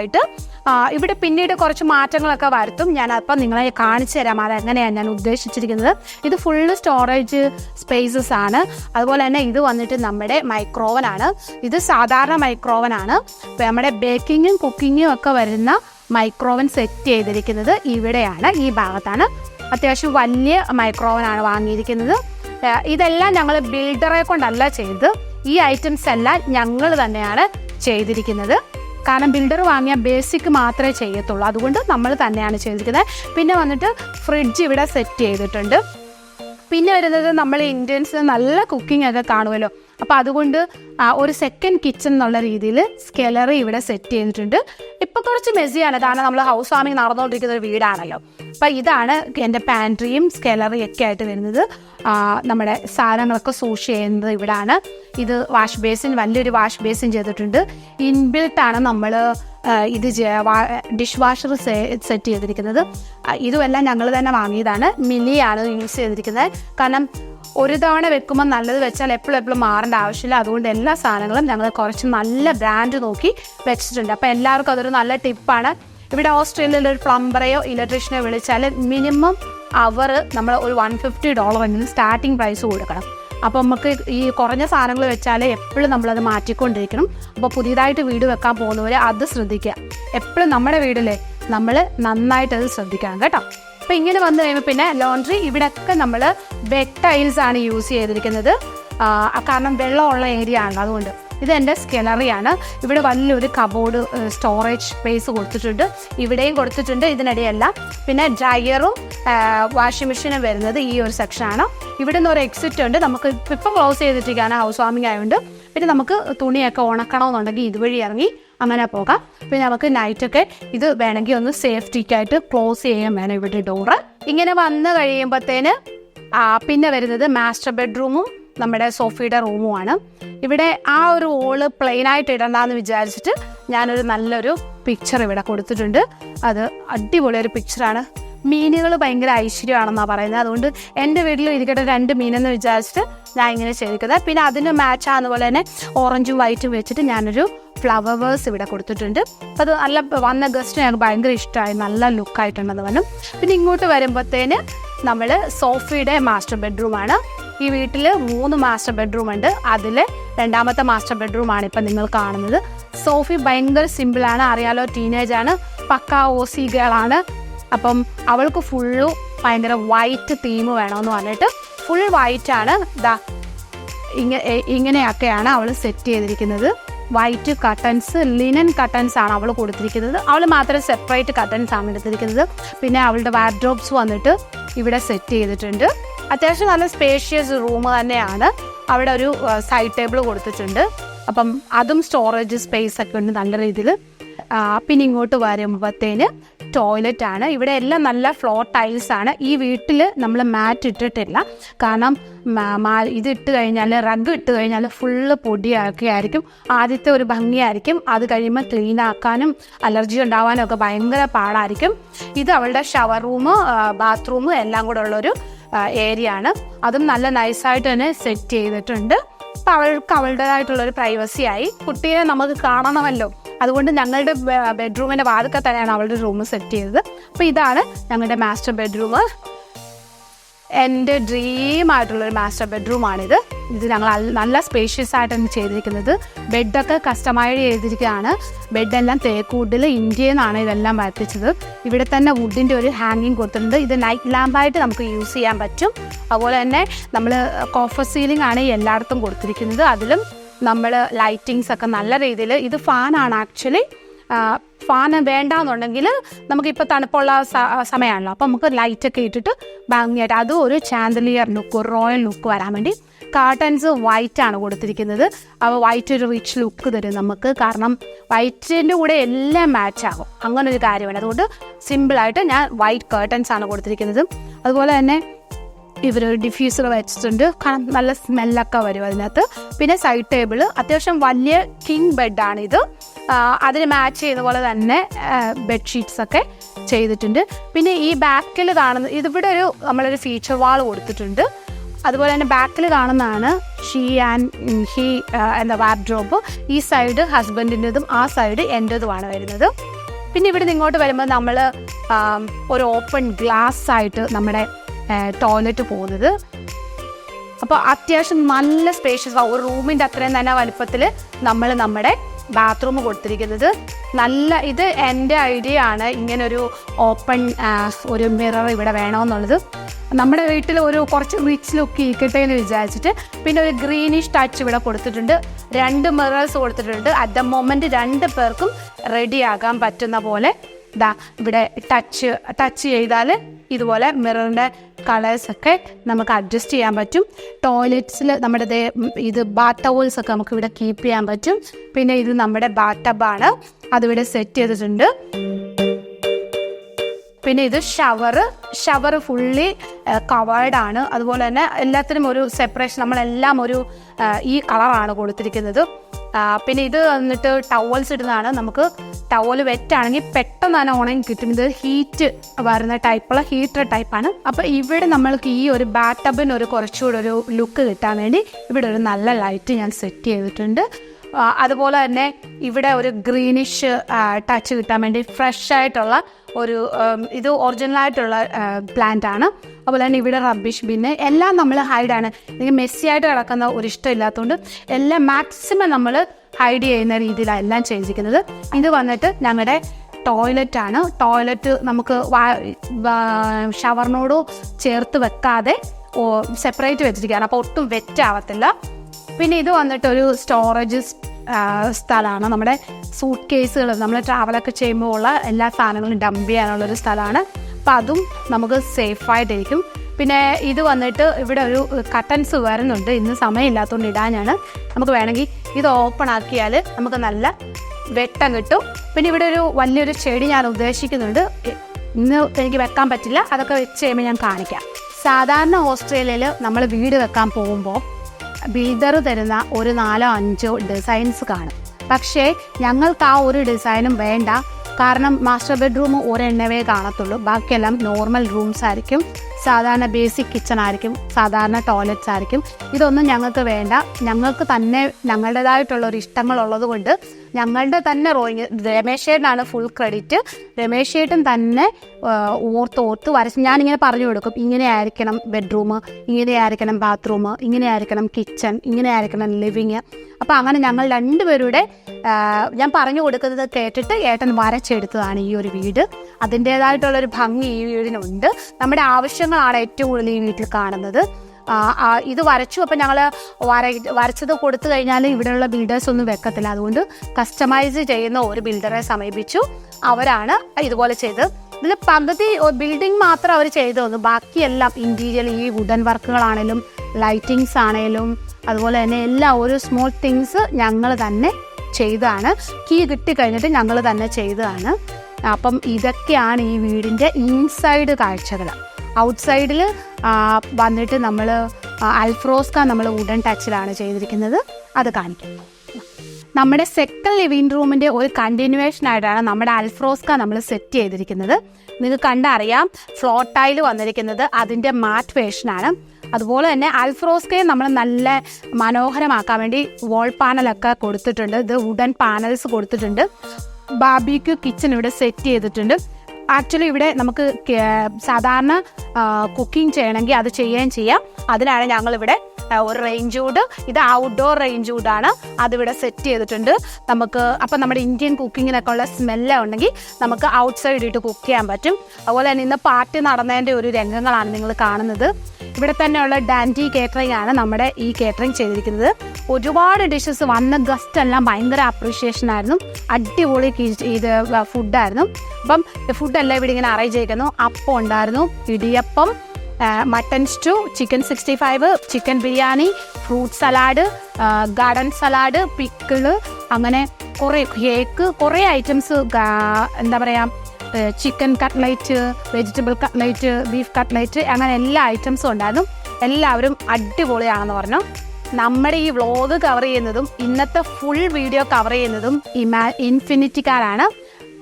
ഇവിടെ പിന്നീട് കുറച്ച് മാറ്റങ്ങളൊക്കെ വരുത്തും. ഞാൻ അപ്പം നിങ്ങളെ കാണിച്ചു തരാം അതെങ്ങനെയാണ് ഞാൻ ഉദ്ദേശിച്ചിരിക്കുന്നത്. ഇത് ഫുള്ള് സ്റ്റോറേജ് സ്പേസസ് ആണ്. അതുപോലെ തന്നെ ഇത് വന്നിട്ട് നമ്മുടെ മൈക്രോവൻ ആണ്. ഇത് സാധാരണ മൈക്രോവൻ ആണ്. നമ്മുടെ ബേക്കിങ്ങും കുക്കിങ്ങും ഒക്കെ വരുന്ന മൈക്രോവൻ സെറ്റ് ചെയ്തിരിക്കുന്നത് ഇവിടെയാണ് ഈ ഭാഗത്താണ്. അത്യാവശ്യം വലിയ മൈക്രോവൻ ആണ് വാങ്ങിയിരിക്കുന്നത്. ഇതെല്ലാം ഞങ്ങൾ ബിൽഡറെ കൊണ്ടല്ല ചെയ്ത് ഈ ഐറ്റംസ് എല്ലാം ഞങ്ങൾ തന്നെയാണ് ചെയ്തിരിക്കുന്നത്. കാരണം ബിൽഡർ വാങ്ങിയ ബേസിക് മാത്രമേ ചെയ്യത്തുള്ളൂ. അതുകൊണ്ട് നമ്മൾ തന്നെയാണ് ചെയ്തിരിക്കുന്നത്. പിന്നെ വന്നിട്ട് ഫ്രിഡ്ജ് ഇവിടെ സെറ്റ് ചെയ്തിട്ടുണ്ട്. പിന്നെ വരുന്നത് നമ്മൾ ഇന്ത്യൻസ് നല്ല കുക്കിംഗ് ഒക്കെ കാണുമല്ലോ. അപ്പോൾ അതുകൊണ്ട് ഒരു സെക്കൻഡ് കിച്ചൺ എന്നുള്ള രീതിയിൽ സ്കെലറി ഇവിടെ സെറ്റ് ചെയ്തിട്ടുണ്ട്. ഇപ്പോൾ കുറച്ച് മെസ്സിയാണ് കാരണം നമ്മൾ ഹൗസ് വാമിങ് നടന്നുകൊണ്ടിരിക്കുന്ന ഒരു വീടാണല്ലോ. അപ്പോൾ ഇതാണ് എന്റെ പാൻട്രിയും സ്കെലറിയും ഒക്കെ ആയിട്ട് വരുന്നത്. നമ്മുടെ സാധനങ്ങളൊക്കെ സൂക്ഷി ചെയ്യുന്നത് ഇവിടാണ്. ഇത് വാഷ് ബേസിൻ വലിയൊരു വാഷ് ബേസിൻ ചെയ്തിട്ടുണ്ട്. ഇൻബിൽട്ടാണ് നമ്മൾ ഇത് ഡിഷ് വാഷർ സെറ്റ് ചെയ്തിരിക്കുന്നത്. ഇതുമെല്ലാം ഞങ്ങൾ തന്നെ വാങ്ങിയതാണ്. മിനിയാണ് യൂസ് ചെയ്തിരിക്കുന്നത്. കാരണം ഒരു തവണ വെക്കുമ്പോൾ നല്ലത് വെച്ചാൽ എപ്പോഴും എപ്പോഴും മാറേണ്ട ആവശ്യമില്ല. അതുകൊണ്ട് എല്ലാ സാധനങ്ങളും ഞങ്ങൾ കുറച്ച് നല്ല ബ്രാൻഡ് നോക്കി വെച്ചിട്ടുണ്ട്. അപ്പോൾ എല്ലാവർക്കും അതൊരു നല്ല ടിപ്പാണ്. ഇവിടെ ഓസ്ട്രേലിയയിലെ ഒരു പ്ലംബറെയോ ഇലക്ട്രീഷ്യനെയോ വിളിച്ചാൽ മിനിമം അവർ നമ്മൾ ഒരു വൺ ഫിഫ്റ്റി ഡോളറെങ്കിലും സ്റ്റാർട്ടിംഗ് പ്രൈസ് കൊടുക്കണം. അപ്പോൾ നമുക്ക് ഈ കുറഞ്ഞ സാധനങ്ങൾ വെച്ചാൽ എപ്പോഴും നമ്മളത് മാറ്റിക്കൊണ്ടിരിക്കണം. അപ്പോൾ പുതിയതായിട്ട് വീട് വെക്കാൻ പോകുന്നവർ അത് ശ്രദ്ധിക്കുക. എപ്പോഴും നമ്മുടെ വീടിലെ നമ്മൾ നന്നായിട്ടത് ശ്രദ്ധിക്കണം കേട്ടോ. അപ്പോൾ ഇങ്ങനെ വന്നു കഴിയുമ്പോൾ പിന്നെ ലോണ്ട്രി ഇവിടെയൊക്കെ നമ്മൾ വെറ്റ് ടൈൽസ് ആണ് യൂസ് ചെയ്തിരിക്കുന്നത്. കാരണം വെള്ളമുള്ള ഏരിയ ആണ്. അതുകൊണ്ട് ഇത് എന്റെ സ്കെലറിയാണ് ഇവിടെ വലിയൊരു കബോർഡ് സ്റ്റോറേജ് സ്പേസ് കൊടുത്തിട്ടുണ്ട്. ഇവിടെയും കൊടുത്തിട്ടുണ്ട് ഇതിനിടെയെല്ലാം. പിന്നെ ഡ്രയറും വാഷിംഗ് മെഷീനും വരുന്നത് ഈ ഒരു സെക്ഷനാണ് ഇവിടെ നിന്ന് ഒരു എക്സിറ്റ് ഉണ്ട്. നമുക്ക് ഇപ്പം ക്ലോസ് ചെയ്തിട്ടിരിക്കുകയാണ് ഹൗസ് വാമിംഗ് ആയതുകൊണ്ട് പിന്നെ നമുക്ക് തുണിയൊക്കെ ഉണക്കണമെന്നുണ്ടെങ്കിൽ ഇതുവഴി ഇറങ്ങി അങ്ങനെ പോകാം. പിന്നെ നമുക്ക് നൈറ്റൊക്കെ ഇത് വേണമെങ്കിൽ ഒന്ന് സേഫ്റ്റിക്കായിട്ട് ക്ലോസ് ചെയ്യാൻ വേണം ഇവിടെ ഡോറ് ഇങ്ങനെ വന്നു കഴിയുമ്പോഴത്തേന് പിന്നെ വരുന്നത് മാസ്റ്റർ ബെഡ്റൂമും നമ്മുടെ സോഫിയുടെ റൂമുമാണ് ഇവിടെ ആ ഒരു ഓൾ പ്ലെയിൻ ആയിട്ട് ഇടണ്ടെന്ന് വിചാരിച്ചിട്ട് ഞാനൊരു നല്ലൊരു പിക്ചർ ഇവിടെ കൊടുത്തിട്ടുണ്ട്. അത് അടിപൊളി ഒരു പിക്ചറാണ് മീനുകൾ ഭയങ്കര ഐശ്വര്യമാണെന്നാണ് പറയുന്നത്. അതുകൊണ്ട് എന്റെ വീട്ടിൽ ഇരിക്കട്ടെ രണ്ട് മീനെന്ന് വിചാരിച്ചിട്ട് ഞാൻ ഇങ്ങനെ ചെയ്തിരിക്കുന്നത്. പിന്നെ അതിന് മാച്ച് ആകുന്ന പോലെ തന്നെ ഓറഞ്ചും വൈറ്റും വെച്ചിട്ട് ഞാനൊരു ഫ്ലവേഴ്സ് ഇവിടെ കൊടുത്തിട്ടുണ്ട്. അത് നല്ല വന്ന ഗസ്റ്റ് ഞങ്ങൾക്ക് ഭയങ്കര ഇഷ്ടമായി നല്ല ലുക്കായിട്ടുണ്ടെന്ന് പറഞ്ഞു പിന്നെ ഇങ്ങോട്ട് വരുമ്പോഴത്തേന് നമ്മൾ സോഫിയുടെ മാസ്റ്റർ ബെഡ്റൂമാണ് ഈ വീട്ടിൽ മൂന്ന് മാസ്റ്റർ ബെഡ്റൂം ഉണ്ട്. അതിൽ രണ്ടാമത്തെ മാസ്റ്റർ ബെഡ്റൂമാണ് ഇപ്പം നിങ്ങൾ കാണുന്നത്. സോഫി ഭയങ്കര സിമ്പിളാണ് അറിയാലോ ടീനേജാണ് പക്ക ഓസി ഗേളാണ് അപ്പം അവൾക്ക് ഫുള്ളു ഭയങ്കര വൈറ്റ് തീം വേണമെന്ന് പറഞ്ഞിട്ട് ഫുൾ വൈറ്റാണ് ഇതാ ഇങ്ങനെ ഇങ്ങനെയൊക്കെയാണ് അവൾ സെറ്റ് ചെയ്തിരിക്കുന്നത്. വൈറ്റ് കട്ടൻസ് ലിനൻ കട്ടൻസ് ആണ് അവൾ കൊടുത്തിരിക്കുന്നത്. അവൾ മാത്രം സെപ്പറേറ്റ് കട്ടൻസ് ആണ് എടുത്തിരിക്കുന്നത്. പിന്നെ അവളുടെ വാർഡ്രോബ്സ് വന്നിട്ട് ഇവിടെ സെറ്റ് ചെയ്തിട്ടുണ്ട്. അത്യാവശ്യം നല്ല സ്പേഷ്യസ് റൂം തന്നെയാണ്. അവിടെ ഒരു സൈഡ് ടേബിൾ കൊടുത്തിട്ടുണ്ട്. അപ്പം അതും സ്റ്റോറേജ് സ്പേസ് ഒക്കെ ഉണ്ട് നല്ല രീതിയിൽ പിന്നെ ഇങ്ങോട്ട് വരുമ്പോഴത്തേന് ടോയ്ലറ്റ് ആണ്. ഇവിടെ എല്ലാം നല്ല ഫ്ലോർ ടൈൽസ് ആണ്. ഈ വീട്ടിൽ നമ്മൾ മാറ്റ് ഇട്ടിട്ടില്ല. കാരണം ഇത് ഇട്ട് കഴിഞ്ഞാൽ റഗ് ഇട്ട് കഴിഞ്ഞാൽ ഫുള്ള് പൊടിയൊക്കെ ആയിരിക്കും. ആദ്യത്തെ ഒരു ഭംഗിയായിരിക്കും. അത് കഴിയുമ്പോൾ ക്ലീൻ ആക്കാനും അലർജി ഉണ്ടാവാനും ഒക്കെ ഭയങ്കര പാടായിരിക്കും. ഇത് അവളുടെ ഷവർ റൂം ബാത്റൂം എല്ലാം കൂടെ ഉള്ളൊരു ഏരിയ ആണ്. അതും നല്ല നൈസായിട്ട് തന്നെ സെറ്റ് ചെയ്തിട്ടുണ്ട്. അപ്പം അവൾക്ക് അവളുടേതായിട്ടുള്ളൊരു പ്രൈവസി ആയി. കുട്ടിയെ നമുക്ക് കാണണമല്ലോ. അതുകൊണ്ട് ഞങ്ങളുടെ ബെഡ്റൂമിന്റെ വാതൊക്കെ തന്നെയാണ് അവളുടെ റൂം സെറ്റ് ചെയ്തത്. അപ്പോൾ ഇതാണ് ഞങ്ങളുടെ മാസ്റ്റർ ബെഡ്റൂം എന്റെ ഡ്രീം ആയിട്ടുള്ളൊരു മാസ്റ്റർ ബെഡ്റൂമാണിത് ഇത് ഞങ്ങൾ നല്ല സ്പേഷ്യസ് ആയിട്ടാണ് ചെയ്തിരിക്കുന്നത്. ബെഡൊക്കെ കസ്റ്റമൈഡ് ചെയ്തിരിക്കുകയാണ്. ബെഡെല്ലാം തേക്കൂട്ടിൽ ഇന്ത്യയിൽ നിന്നാണ് ഇതെല്ലാം വരുത്തിച്ചത് ഇവിടെ തന്നെ വുഡിന്റെ ഒരു ഹാങ്ങിങ് കൊടുത്തിട്ടുണ്ട്. ഇത് നൈറ്റ് ലാമ്പായിട്ട് നമുക്ക് യൂസ് ചെയ്യാൻ പറ്റും. അതുപോലെ തന്നെ നമ്മൾ കോഫർ സീലിംഗ് ആണ് എല്ലായിടത്തും കൊടുത്തിരിക്കുന്നത്. അതിലും നമ്മൾ ലൈറ്റിങ്സ് ഒക്കെ നല്ല രീതിയിൽ ഇത് ഫാനാണ് ആക്ച്വലി ഫാൻ വേണ്ടാന്നുണ്ടെങ്കിൽ നമുക്കിപ്പോൾ തണുപ്പുള്ള സമയമാണല്ലോ അപ്പോൾ നമുക്ക് ലൈറ്റൊക്കെ ഇട്ടിട്ട് ഭംഗിയായിട്ട് അതും ഒരു ചാന്തലിയർ ലുക്ക് റോയൽ ലുക്ക് വരാൻ വേണ്ടി കാർട്ടൻസ് ആണ് കൊടുത്തിരിക്കുന്നത്. അപ്പോൾ വൈറ്റ് ഒരു റിച്ച് ലുക്ക് തരും നമുക്ക്. കാരണം വൈറ്റിന്റെ കൂടെ എല്ലാം മാച്ച് ആകും. അങ്ങനെ ഒരു കാര്യമാണ്. അതുകൊണ്ട് സിമ്പിളായിട്ട് ഞാൻ വൈറ്റ് കേർട്ടൻസ് ആണ് കൊടുത്തിരിക്കുന്നത്. അതുപോലെ തന്നെ ഇവരൊരു ഡിഫ്യൂസർ വെച്ചിട്ടുണ്ട്. കാരണം നല്ല സ്മെല്ലൊക്കെ വരും അതിനകത്ത്. പിന്നെ സൈഡ് ടേബിൾ അത്യാവശ്യം വലിയ കിങ് ഇത് അതിന് മാച്ച് ചെയ്ത പോലെ തന്നെ ബെഡ്ഷീറ്റ്സ് ഒക്കെ ചെയ്തിട്ടുണ്ട്. പിന്നെ ഈ ബാക്കിൽ കാണുന്ന ഇതിവിടെ ഒരു നമ്മളൊരു ഫീച്ചർ വാൾ കൊടുത്തിട്ടുണ്ട്. അതുപോലെ തന്നെ ബാക്കിൽ കാണുന്നതാണ് ഷീ ആൻഡ് ഹി എന്താ വാർഡ്രോബ് ഈ സൈഡ് ഹസ്ബൻഡിന്റെതും ആ സൈഡ് എന്റെതുമാണ് വരുന്നത്. പിന്നെ ഇവിടെ നിന്ന് ഇങ്ങോട്ട് വരുമ്പോൾ നമ്മൾ ഒരു ഓപ്പൺ ഗ്ലാസ് ആയിട്ട് നമ്മുടെ ടോയ്ലറ്റ് പോകുന്നത്. അപ്പോൾ അത്യാവശ്യം നല്ല സ്പേഷ്യസ് ആ ഒരു റൂമിന്റെ അത്രയും തന്നെ വലുപ്പത്തിൽ നമ്മൾ നമ്മുടെ ബാത്റൂം കൊടുത്തിരിക്കുന്നത്. നല്ല ഇത് എന്റെ ഐഡിയ ആണ് ഇങ്ങനൊരു ഓപ്പൺ ഒരു മിറർ ഇവിടെ വേണമെന്നുള്ളത്. നമ്മുടെ വീട്ടിൽ ഒരു കുറച്ച് റിച്ച് ലുക്ക് ഇരിക്കട്ടെ എന്ന് വിചാരിച്ചിട്ട് പിന്നെ ഒരു ഗ്രീനിഷ് ടച്ച് ഇവിടെ കൊടുത്തിട്ടുണ്ട്. രണ്ട് മിറേഴ്സ് കൊടുത്തിട്ടുണ്ട്. അറ്റ് ദ മൊമെന്റ് രണ്ട് പേർക്കും റെഡിയാകാൻ പറ്റുന്ന പോലെ ഇതാ ഇവിടെ ടച്ച് ടച്ച് ചെയ്താൽ ഇതുപോലെ മിററിന്റെ കളേഴ്സൊക്കെ നമുക്ക് അഡ്ജസ്റ്റ് ചെയ്യാൻ പറ്റും. ടോയ്ലറ്റ്സിൽ നമ്മുടെ ഇത് ബാത്ത് ടവൽസ് ഒക്കെ നമുക്ക് ഇവിടെ കീപ്പ് ചെയ്യാൻ പറ്റും. പിന്നെ ഇത് നമ്മുടെ ബാത്തബാണ്. അതിവിടെ സെറ്റ് ചെയ്തിട്ടുണ്ട്. പിന്നെ ഇത് ഷവർ ഷവർ ഫുള്ളി കവേർഡ് ആണ്. അതുപോലെ തന്നെ എല്ലാത്തിനും ഒരു സെപ്പറേഷൻ നമ്മളെല്ലാം ഒരു ഈ കളറാണ് കൊടുത്തിരിക്കുന്നത്. പിന്നെ ഇത് വന്നിട്ട് ടവൽസ് ഇടുന്നതാണ്. നമുക്ക് ടവൽ വെറ്റാണെങ്കിൽ പെട്ടെന്ന് തന്നെ ഉണങ്ങി കിട്ടും. ഇത് ഹീറ്റ് വരുന്ന ടൈപ്പുള്ള ഹീറ്റർ ടൈപ്പാണ് അപ്പോൾ ഇവിടെ നമ്മൾക്ക് ഈ ഒരു ബാറ്റബിന് ഒരു കുറച്ചുകൂടെ ഒരു ലുക്ക് കിട്ടാൻ വേണ്ടി ഇവിടെ ഒരു നല്ല ലൈറ്റ് ഞാൻ സെറ്റ് ചെയ്തിട്ടുണ്ട്. അതുപോലെ തന്നെ ഇവിടെ ഒരു ഗ്രീനിഷ് ടച്ച് കിട്ടാൻ വേണ്ടി ഫ്രഷ് ആയിട്ടുള്ള ഒരു ഇത് ഒറിജിനൽ ആയിട്ടുള്ള പ്ലാന്റ് ആണ്. അതുപോലെ തന്നെ ഇവിടെ റബ്ബിഷ് ബിന്ന് എല്ലാം നമ്മൾ ഹൈഡാണ് എനിക്ക് മെസ്സി ആയിട്ട് കിടക്കുന്ന ഒരു ഇഷ്ടമില്ലാത്തതുകൊണ്ട് എല്ലാം മാക്സിമം നമ്മൾ ഹൈഡ് ചെയ്യുന്ന രീതിയിലാണ് എല്ലാം ചെയ്തിരിക്കുന്നത്. ഇത് വന്നിട്ട് ഞങ്ങളുടെ ടോയ്ലറ്റ് ആണ്. ടോയ്ലറ്റ് നമുക്ക് ഷവറിനോട് ചേർത്ത് വെക്കാതെ സെപ്പറേറ്റ് വെച്ചിരിക്കുകയാണ്. അപ്പോൾ ഒട്ടും വെറ്റ് ആവത്തില്ല പിന്നെ ഇത് വന്നിട്ട് ഒരു സ്റ്റോറേജ് സ്ഥലമാണ്. നമ്മുടെ സൂട്ട് കേസുകൾ നമ്മൾ ട്രാവലൊക്കെ ചെയ്യുമ്പോൾ ഉള്ള എല്ലാ സാധനങ്ങളും ഡംപ് ചെയ്യാനുള്ളൊരു സ്ഥലമാണ്. അപ്പോൾ അതും നമുക്ക് സേഫായിട്ടിരിക്കും പിന്നെ ഇത് വന്നിട്ട് ഇവിടെ ഒരു കട്ടൻസ് വരുന്നുണ്ട്. ഇന്ന് സമയമില്ലാത്തതുകൊണ്ട് ഇടാനാണ്. നമുക്ക് വേണമെങ്കിൽ ഇത് ഓപ്പൺ ആക്കിയാൽ നമുക്ക് നല്ല വെട്ടം കിട്ടും. പിന്നെ ഇവിടെ ഒരു വലിയൊരു ചെടി ഞാൻ ഉദ്ദേശിക്കുന്നുണ്ട്. ഇന്ന് എനിക്ക് വെക്കാൻ പറ്റില്ല. അതൊക്കെ വെച്ച് കഴിയുമ്പോൾ ഞാൻ കാണിക്കാം. സാധാരണ ഓസ്ട്രേലിയയിൽ നമ്മൾ വീട് വെക്കാൻ പോകുമ്പോൾ ബിൽഡർ തരുന്ന ഒരു നാലോ അഞ്ചോ ഡിസൈൻസ് കാണും. പക്ഷേ ഞങ്ങൾക്ക് ആ ഒരു ഡിസൈനും വേണ്ട. കാരണം മാസ്റ്റർ ബെഡ്റൂം ഒരെണ്ണവേ കാണത്തുള്ളൂ. ബാക്കിയെല്ലാം നോർമൽ റൂംസ് ആയിരിക്കും. സാധാരണ ബേസിക് കിച്ചൺ ആയിരിക്കും സാധാരണ ടോയ്ലറ്റ്സ് ആയിരിക്കും. ഇതൊന്നും ഞങ്ങൾക്ക് വേണ്ട. ഞങ്ങൾക്ക് തന്നെ ഞങ്ങളുടേതായിട്ടുള്ള ഒരു ഇഷ്ടങ്ങളുള്ളത് കൊണ്ട് ഞങ്ങളുടെ തന്നെ റോയിങ് രമേശ് ചേട്ടനാണ് ഫുൾ ക്രെഡിറ്റ് രമേശ് ചേട്ടൻ തന്നെ ഓർത്ത് ഓർത്ത് വരച്ച് ഞാനിങ്ങനെ പറഞ്ഞു കൊടുക്കും. ഇങ്ങനെ ആയിരിക്കണം ബെഡ്റൂം ഇങ്ങനെ ആയിരിക്കണം ബാത്റൂം ഇങ്ങനെ ആയിരിക്കണം കിച്ചൺ ഇങ്ങനെ ആയിരിക്കണം ലിവിങ് അപ്പോൾ അങ്ങനെ ഞങ്ങൾ രണ്ടുപേരുടെ ഞാൻ പറഞ്ഞു കൊടുക്കുന്നത് കേട്ടിട്ട് ഏട്ടൻ വരച്ചെടുത്തതാണ് ഈ ഒരു വീട്. അതിന്റേതായിട്ടുള്ളൊരു ഭംഗി ഈ വീടിനുണ്ട്. നമ്മുടെ ആവശ്യങ്ങളാണ് ഏറ്റവും കൂടുതൽ ഈ വീട്ടിൽ കാണുന്നത്. ഇത് വരച്ചു. അപ്പം ഞങ്ങൾ വര വരച്ചത് കൊടുത്തു കഴിഞ്ഞാൽ ഇവിടെയുള്ള ബിൽഡേഴ്സ് ഒന്നും വെക്കത്തില്ല. അതുകൊണ്ട് കസ്റ്റമൈസ് ചെയ്യുന്ന ഒരു ബിൽഡറെ സമീപിച്ചു. അവരാണ് ഇതുപോലെ ചെയ്ത് ഇതിൽ പദ്ധതി ബിൽഡിംഗ് മാത്രം അവർ ചെയ്തു തന്നു ബാക്കിയെല്ലാം ഇന്റീരിയൽ ഈ വുഡൻ വർക്കുകളാണേലും ലൈറ്റിങ്സ് ആണേലും അതുപോലെ തന്നെ എല്ലാ ഓരോ സ്മോൾ തിങ്സ് ഞങ്ങൾ തന്നെ ചെയ്തതാണ്. കീ കിട്ടി കഴിഞ്ഞിട്ട് ഞങ്ങൾ തന്നെ ചെയ്തതാണ്. അപ്പം ഇതൊക്കെയാണ് ഈ വീടിന്റെ ഇൻസൈഡ് കാഴ്ചകൾ ഔട്ട്സൈഡിൽ വന്നിട്ട് നമ്മൾ അൽഫ്രോസ്ക നമ്മൾ വുഡൻ ടച്ചിലാണ് ചെയ്തിരിക്കുന്നത്. അത് കാണിക്കാം. നമ്മുടെ സെക്കൻഡ് ലിവിംഗ് റൂമിന്റെ ഒരു കണ്ടിന്യൂവേഷൻ ആയിട്ടാണ് നമ്മുടെ അൽഫ്രോസ്ക നമ്മൾ സെറ്റ് ചെയ്തിരിക്കുന്നത്. നിങ്ങൾക്ക് കണ്ടറിയാം ഫ്ലോർ ടൈൽ വന്നിരിക്കുന്നത് അതിന്റെ മാറ്റ് വേഷനാണ് അതുപോലെ തന്നെ അൽഫ്രോസ്കയും നമ്മൾ നല്ല മനോഹരമാക്കാൻ വേണ്ടി വോൾ പാനലൊക്കെ കൊടുത്തിട്ടുണ്ട്. ഇത് വുഡൻ പാനൽസ് കൊടുത്തിട്ടുണ്ട്. ബാബിക്യു കിച്ചൺ ഇവിടെ സെറ്റ് ചെയ്തിട്ടുണ്ട്. ആക്ച്വലി ഇവിടെ നമുക്ക് സാധാരണ കുക്കിംഗ് ചെയ്യണമെങ്കിൽ അത് ചെയ്യുകയും ചെയ്യാം. അതിനാണ് ഞങ്ങളിവിടെ ഒരു റേഞ്ച് വുഡ് ഇത് ഔട്ട്ഡോർ റേഞ്ച് വുഡാണ് അതിവിടെ സെറ്റ് ചെയ്തിട്ടുണ്ട്. നമുക്ക് അപ്പം നമ്മുടെ ഇന്ത്യൻ കുക്കിങ്ങിനൊക്കെ ഉള്ള സ്മെല്ല് ഉണ്ടെങ്കിൽ നമുക്ക് ഔട്ട് സൈഡ് ഇട്ട് കുക്ക് ചെയ്യാൻ പറ്റും. അതുപോലെ തന്നെ ഇന്ന് പാർട്ടി നടന്നതിന്റെ ഒരു രംഗങ്ങളാണ് നിങ്ങൾ കാണുന്നത്. ഇവിടെ തന്നെയുള്ള ഡാന്റി കേറ്ററിംഗ് ആണ് നമ്മുടെ ഈ കേറ്ററിംഗ് ചെയ്തിരിക്കുന്നത്. ഒരുപാട് ഡിഷസ് വന്ന ഗസ്റ്റ് എല്ലാം ഭയങ്കര അപ്രീഷിയേഷൻ ആയിരുന്നു. അടിപൊളി ഇത് ഫുഡായിരുന്നു അപ്പം ഫുഡെല്ലാം ഇവിടെ ഇങ്ങനെ അറേഞ്ച് ചെയ്തിരിക്കുന്നു. അപ്പം ഉണ്ടായിരുന്നു idiyappam mutton stew chicken sixty five chicken biryani fruit salad garden salad pickle അങ്ങനെ കുറേ കേക്ക് കുറേ ഐറ്റംസ് എന്താ പറയുക chicken cutlet vegetable cutlet beef cutlet അങ്ങനെ എല്ലാ ഐറ്റംസും ഉണ്ടായിരുന്നു. എല്ലാവരും അടിപൊളിയാണെന്ന് പറഞ്ഞു. നമ്മുടെ ഈ വ്ളോഗ് കവർ ചെയ്യുന്നതും ഇന്നത്തെ ഫുൾ വീഡിയോ കവർ ചെയ്യുന്നതും ഇമാ ഇൻഫിനിറ്റിക്കാരാണ്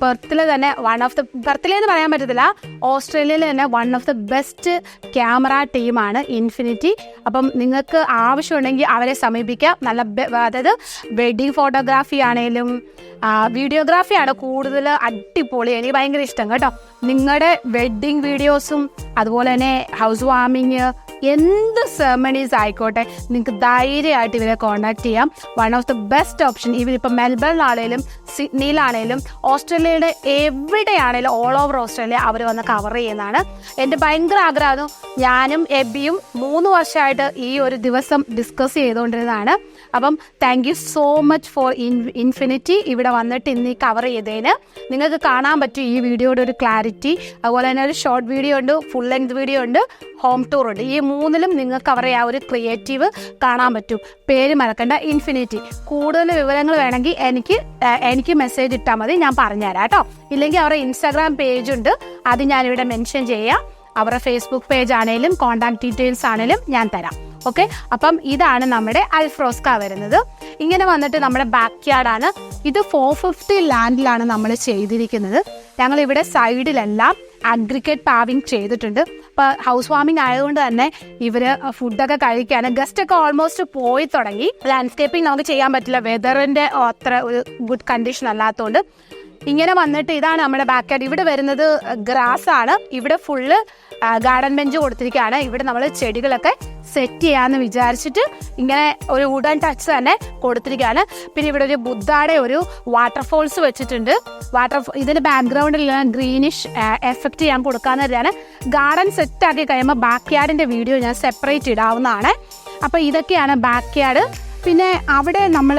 പെർത്തിൽ തന്നെ വൺ ഓഫ് ദ പെർത്തിലെ എന്ന് പറയാൻ പറ്റത്തില്ല. ഓസ്ട്രേലിയയിൽ തന്നെ one of the best camera ടീമാണ് ഇൻഫിനിറ്റി അപ്പം നിങ്ങൾക്ക് ആവശ്യമുണ്ടെങ്കിൽ അവരെ സമീപിക്കാം. നല്ല അതായത് വെഡിങ് ഫോട്ടോഗ്രാഫി ആണെങ്കിലും വീഡിയോഗ്രാഫി ആണ് കൂടുതൽ അടിപൊളി. എനിക്ക് ഭയങ്കര ഇഷ്ടം കേട്ടോ. നിങ്ങളുടെ വെഡിങ് വീഡിയോസും അതുപോലെ തന്നെ ഹൗസ് വാമിങ് എന്ത് സെർമണീസ് ആയിക്കോട്ടെ നിങ്ങൾക്ക് ധൈര്യമായിട്ട് ഇവരെ കോൺടാക്ട് ചെയ്യാം. One of the best option ഇവരിപ്പോൾ മെൽബണിലാണേലും സിഡ്നിയിലാണേലും ഓസ്ട്രേലിയയുടെ എവിടെയാണേലും ഓൾ ഓവർ ഓസ്ട്രേലിയ അവർ വന്ന് കവർ ചെയ്യുന്നതാണ്. എന്റെ ഭയങ്കര ആഗ്രഹമായിരുന്നു. ഞാനും എബിയും മൂന്ന് വർഷമായിട്ട് ഈ ഒരു ദിവസം ഡിസ്കസ് ചെയ്തുകൊണ്ടിരുന്നതാണ്. അപ്പം thank you so much for in infinity ഇവിടെ വന്നിട്ട് ഇന്ന് ഈ കവർ ചെയ്തതിന്. നിങ്ങൾക്ക് കാണാൻ പറ്റും ഈ വീഡിയോയുടെ ഒരു ക്ലാരിറ്റി അതുപോലെ തന്നെ ഒരു ഷോർട്ട് വീഡിയോ ഉണ്ട് ഫുൾ ലെങ്ത് വീഡിയോ ഉണ്ട് ഹോം ടൂർ ഉണ്ട്. ഈ മൂന്നിലും നിങ്ങൾക്ക് അവരെ ആ ഒരു ക്രിയേറ്റീവ് കാണാൻ പറ്റും. പേര് മറക്കണ്ട ഇൻഫിനിറ്റി കൂടുതൽ വിവരങ്ങൾ വേണമെങ്കിൽ എനിക്ക് എനിക്ക് മെസ്സേജ് ഇട്ടാൽ മതി ഞാൻ പറഞ്ഞുതരാം കേട്ടോ. ഇല്ലെങ്കിൽ അവരുടെ ഇൻസ്റ്റാഗ്രാം പേജ് ഉണ്ട് അത് ഞാനിവിടെ മെൻഷൻ ചെയ്യാം. അവരുടെ ഫേസ്ബുക്ക് പേജ് ആണെങ്കിലും കോൺടാക്ട് ഡീറ്റെയിൽസ് ആണെങ്കിലും ഞാൻ തരാം. ഓക്കെ? അപ്പം ഇതാണ് നമ്മുടെ അൽഫ്രോസ്ക വരുന്നത്. ഇങ്ങനെ വന്നിട്ട് നമ്മുടെ ബാക്ക് യാർഡാണ് ഇത് ഫോർ ഫിഫ്റ്റി ലാൻഡിലാണ് നമ്മൾ ചെയ്തിരിക്കുന്നത്. ഞങ്ങൾ ഇവിടെ സൈഡിലെല്ലാം അഗ്രിഗേറ്റ് പാവിങ് ചെയ്തിട്ടുണ്ട്. ഇപ്പൊ ഹൗസ് വാമിംഗ് ആയതുകൊണ്ട് തന്നെ ഇവർ ഫുഡൊക്കെ കഴിക്കാൻ ഗസ്റ്റ് ഒക്കെ ഓൾമോസ്റ്റ് പോയി തുടങ്ങി. ലാൻഡ്സ്കേപ്പിംഗ് നമുക്ക് ചെയ്യാൻ പറ്റില്ല. വെതറിന്റെ അത്ര ഒരു ഗുഡ് കണ്ടീഷൻ അല്ലാത്തതുകൊണ്ട് ഇങ്ങനെ വന്നിട്ട് ഇതാണ് നമ്മുടെ ബാക്ക് ആയിട്ട് ഇവിടെ വരുന്നത് ഗ്രാസ് ആണ്. ഇവിടെ ഫുള്ള് ഗാർഡൻ ബെഞ്ച് കൊടുത്തിരിക്കുകയാണ്. ഇവിടെ നമ്മൾ ചെടികളൊക്കെ സെറ്റ് ചെയ്യാന്ന് വിചാരിച്ചിട്ട് ഇങ്ങനെ ഒരു വുഡൻ ടച്ച് തന്നെ കൊടുത്തിരിക്കുകയാണ്. പിന്നെ ഇവിടെ ഒരു ബുദ്ധയുടെ ഒരു വാട്ടർഫോൾസ് വെച്ചിട്ടുണ്ട്. വാട്ടർ ഇതിന്റെ ബാക്ക്ഗ്രൗണ്ടിൽ ഗ്രീനിഷ് എഫക്റ്റ് ചെയ്യാൻ കൊടുക്കാന്ന് കരുതിയാണ്. ഗാർഡൻ സെറ്റ് ആക്കി കഴിയുമ്പോൾ ബാക്ക് യാർഡിന്റെ വീഡിയോ ഞാൻ സെപ്പറേറ്റ് ഇടാവുന്നതാണ്. അപ്പോൾ ഇതൊക്കെയാണ് ബാക്ക് യാർഡ് പിന്നെ അവിടെ നമ്മൾ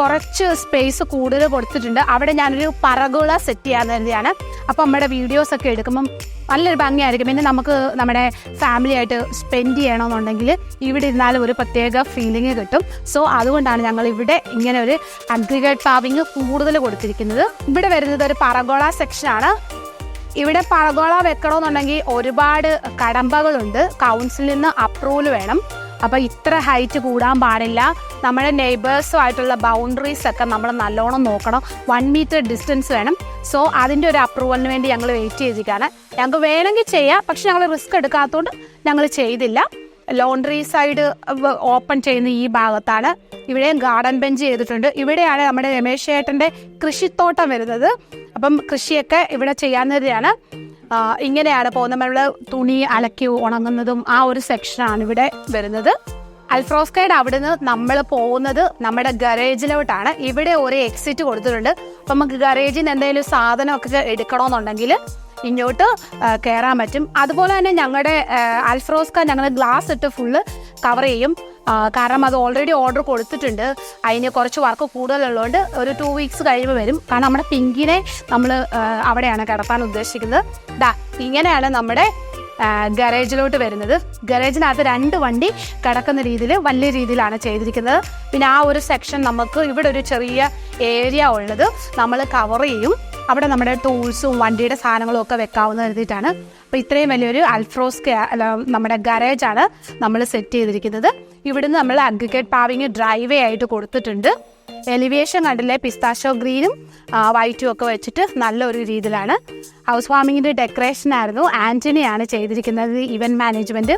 കുറച്ച് സ്പേസ് കൂടുതൽ കൊടുത്തിട്ടുണ്ട്. അവിടെ ഞാനൊരു പറകുള സെറ്റ് ചെയ്യാൻ കരുതിയാണ്. അപ്പം നമ്മുടെ വീഡിയോസ് ഒക്കെ എടുക്കുമ്പം നല്ലൊരു ഭംഗിയായിരിക്കും. പിന്നെ നമുക്ക് നമ്മുടെ ഫാമിലി ആയിട്ട് സ്പെൻഡ് ചെയ്യണമെന്നുണ്ടെങ്കിൽ ഇവിടെ ഇരുന്നാലും ഒരു പ്രത്യേക ഫീലിംഗ് കിട്ടും. സോ അതുകൊണ്ടാണ് ഞങ്ങൾ ഇവിടെ ഇങ്ങനെ ഒരു അഗ്രിഗേറ്റ് പാവിങ് കൂടുതൽ കൊടുത്തിരിക്കുന്നത്. ഇവിടെ വരുന്നത് ഒരു പറഗോള സെക്ഷനാണ് ഇവിടെ പറഗോള വെക്കണമെന്നുണ്ടെങ്കിൽ ഒരുപാട് കടമ്പകളുണ്ട്. കൗൺസിലിൽ നിന്ന് അപ്രൂവൽ വേണം. അപ്പോൾ ഇത്ര ഹൈറ്റ് കൂടാൻ പാടില്ല. നമ്മുടെ നെയ്ബേഴ്സുമായിട്ടുള്ള ബൗണ്ടറീസ് ഒക്കെ നമ്മൾ നല്ലോണം നോക്കണം. വൺ മീറ്റർ ഡിസ്റ്റൻസ് വേണം. സോ അതിന്റെ ഒരു അപ്രൂവലിന് വേണ്ടി ഞങ്ങൾ വെയിറ്റ് ചെയ്തിരിക്കുകയാണ്. ഞങ്ങൾക്ക് വേണമെങ്കിൽ ചെയ്യാം. പക്ഷെ ഞങ്ങൾ റിസ്ക് എടുക്കാത്തതുകൊണ്ട് ഞങ്ങൾ ചെയ്തില്ല. ലോണ്ടറി സൈഡ് ഓപ്പൺ ചെയ്യുന്ന ഈ ഭാഗത്താണ്. ഇവിടെയും ഗാർഡൻ ബെഞ്ച് ചെയ്തിട്ടുണ്ട്. ഇവിടെയാണ് നമ്മുടെ രമേശ് ചേട്ടന്റെ കൃഷിത്തോട്ടം വരുന്നത്. അപ്പം കൃഷിയൊക്കെ ഇവിടെ ചെയ്യാവുന്നതാണ് ആ, ഇങ്ങനെയാണ് പോകുന്നത്. നമ്മൾ തുണി അലക്കി ഉണങ്ങുന്നതും ആ ഒരു സെക്ഷനാണ് ഇവിടെ വരുന്നത്. അൽഫ്രോസ്കൈഡ് അവിടുന്ന് നമ്മൾ പോകുന്നത് നമ്മുടെ ഗരേജിലോട്ടാണ് ഇവിടെ ഒരു എക്സിറ്റ് കൊടുത്തിട്ടുണ്ട്. അപ്പം നമുക്ക് നിന്ന് എന്തെങ്കിലും സാധനമൊക്കെ എടുക്കണമെന്നുണ്ടെങ്കിൽ ഇങ്ങോട്ട് കയറാൻ പറ്റും. അതുപോലെ തന്നെ ഞങ്ങളുടെ അൽഫ്രോസ്ക ഞങ്ങൾ ഗ്ലാസ് ഇട്ട് ഫുള്ള് കവർ ചെയ്യും. കാരണം അത് ഓൾറെഡി ഓർഡർ കൊടുത്തിട്ടുണ്ട്. അതിന് കുറച്ച് വർക്ക് കൂടുതലുള്ളതുകൊണ്ട് ഒരു ടു വീക്സ് കഴിയുമ്പോൾ വരും. കാരണം നമ്മുടെ പിങ്കിനെ നമ്മൾ അവിടെയാണ് കിടത്താൻ ഉദ്ദേശിക്കുന്നത്. ദാ ഇങ്ങനെയാണ് നമ്മുടെ ഗരേജിലോട്ട് വരുന്നത്. ഗരേജിനകത്ത് രണ്ട് വണ്ടി കിടക്കുന്ന രീതിയിൽ വലിയ രീതിയിലാണ് ചെയ്തിരിക്കുന്നത്. പിന്നെ ആ ഒരു സെക്ഷൻ നമുക്ക് ഇവിടെ ഒരു ചെറിയ ഏരിയ ഉള്ളത്. നമ്മൾ കവർ ചെയ്യും. അവിടെ നമ്മുടെ ടൂൾസും വണ്ടിയുടെ സാധനങ്ങളും ഒക്കെ വെക്കാവുന്ന കരുതിയിട്ടാണ് അപ്പോൾ ഇത്രയും വലിയൊരു അൽഫ്രോസ് നമ്മുടെ ഗരേജാണ് നമ്മൾ സെറ്റ് ചെയ്തിരിക്കുന്നത്. ഇവിടുന്ന് നമ്മൾ അഗ്രിഗേറ്റ് പാവിങ് ഡ്രൈവേ ആയിട്ട് കൊടുത്തിട്ടുണ്ട്. എലിവേഷൻ കണ്ടില്ലേ? പിസ്താഷോ ഗ്രീനും വൈറ്റും ഒക്കെ വെച്ചിട്ട് നല്ലൊരു രീതിയിലാണ്. ഹൗസ് വാമിങ്ങിന്റെ ഡെക്കറേഷൻ ആയിരുന്നു. ആന്റണിയാണ് ചെയ്തിരിക്കുന്നത് ഇവന്റ് മാനേജ്മെന്റ്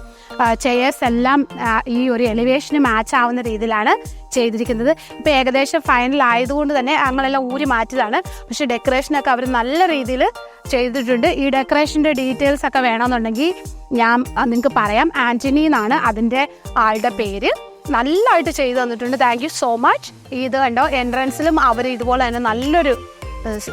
ചെയേഴ്സ് എല്ലാം ഈ ഒരു എലിവേഷന് മാച്ച് ആവുന്ന രീതിയിലാണ് ചെയ്തിരിക്കുന്നത്. ഇപ്പോൾ ഏകദേശം ഫൈനൽ ആയതുകൊണ്ട് തന്നെ ഞങ്ങളെല്ലാം ഊരി മാറ്റിയതാണ്. പക്ഷേ ഡെക്കറേഷനൊക്കെ അവർ നല്ല രീതിയിൽ ചെയ്തിട്ടുണ്ട്. ഈ ഡെക്കറേഷന്റെ ഡീറ്റെയിൽസ് ഒക്കെ വേണമെന്നുണ്ടെങ്കിൽ ഞാൻ നിങ്ങൾക്ക് പറയാം. ആന്റണി എന്നാണ് അതിന്റെ ആളുടെ പേര്. നല്ലതായിട്ട് ചെയ്തു തന്നിട്ടുണ്ട്. താങ്ക് യു സോ മച്ച് ഇത് കണ്ടോ എൻട്രൻസിലും അവർ ഇതുപോലെ തന്നെ നല്ലൊരു